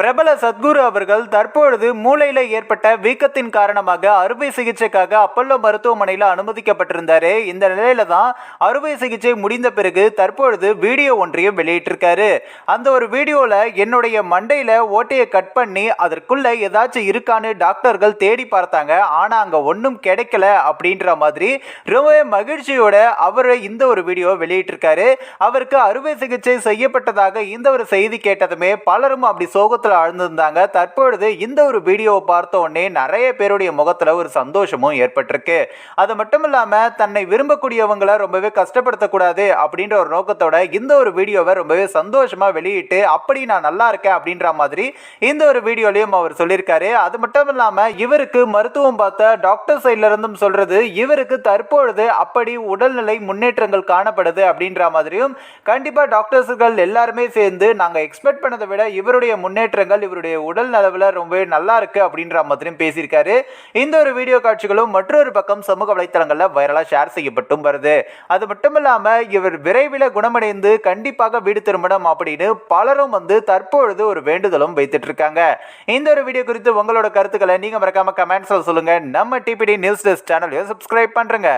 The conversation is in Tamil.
பிரபல சத்குரு அவர்கள் தற்பொழுது மூளையில ஏற்பட்ட வீக்கத்தின் காரணமாக அறுவை சிகிச்சைக்காக அப்பல்லோ மருத்துவமனையில் அனுமதிக்கப்பட்டிருந்தாரு. இந்த நிலையில தான் அறுவை சிகிச்சை முடிந்த பிறகு தற்பொழுது வீடியோ ஒன்றையும் வெளியிட்டிருக்காரு. அந்த ஒரு வீடியோல என்னுடைய மண்டையில ஓட்டையை கட் பண்ணி அதற்குள்ள ஏதாச்சும் இருக்கான்னு டாக்டர்கள் தேடி பார்த்தாங்க. ஆனா அங்க ஒன்றும் கிடைக்கல அப்படின்ற மாதிரி ரொம்பவே மகிழ்ச்சியோட அவர் இந்த ஒரு வீடியோ வெளியிட்டிருக்காரு. அவருக்கு அறுவை சிகிச்சை செய்யப்பட்டதாக இந்த ஒரு செய்தி கேட்டதுமே பலரும் அப்படி சோகத்தில் ஆழ்ந்திருந்தாங்க தற்பொழுது இந்த ஒரு வீடியோவை பார்த்த உடனே நிறைய பேருடைய முகத்தில் ஒரு சந்தோஷமும் ஏற்பட்டிருக்கு. அது மட்டும் இல்லாமல் தன்னை விரும்பக்கூடியவங்களை ரொம்பவே கஷ்டப்படுத்தக்கூடாது அப்படின்ற ஒரு நோக்கத்தோட இந்த ஒரு வீடியோவை ரொம்பவே சந்தோஷமாக வெளியிட்டு அப்படி நான் நல்லா இருக்கேன் அப்படின்ற மாதிரி இந்த ஒரு வீடியோலையும் அவர் சொல்லியிருக்காரு. அது மட்டும் இல்லாமல் இவருக்கு மருத்துவம் பார்த்த டாக்டர் சைட்ல இருந்தும் சொல்றது இவருக்கு தற்பொழுது அப்படி உடல்நிலை முன்னேற்றங்கள் காணப்படுது அப்படின்ற மாதிரியும் கண்டிப்பா டாக்டர்ஸ்கள் எல்லாருமே சேர்ந்து நாங்க எக்ஸ்பெக்ட் பண்ணதை விட இவருடைய முன்னேற்றங்கள் இவருடைய உடல் நலவில் ரொம்பவே நல்லா இருக்கு அப்படின்ற மாதிரியும் பேசியிருக்காரு. இந்த ஒரு வீடியோ காட்சிகளும் மற்றொரு பக்கம் சமூக வலைத்தளங்களில் வைரலாக ஷேர் செய்யப்பட்டும் வருது. அது மட்டும் இல்லாமல் இவர் விரைவில் குணமடைந்து கண்டிப்பாக வீடு திரும்பணும் அப்படின்னு பலரும் வந்து தற்பொழுது ஒரு வேண்டுதலும் வைத்துட்டு இருக்காங்க இந்த ஒரு வீடியோ குறித்து உங்களோட கருத்துக்களை நீங்க மறக்காம கமெண்ட்ஸில் சொல்லுங்க. நம்ம டிபிடி நியூஸ் டெஸ்ட் சேனலையும் சப்ஸ்கிரைப் பண்ணுறேங்க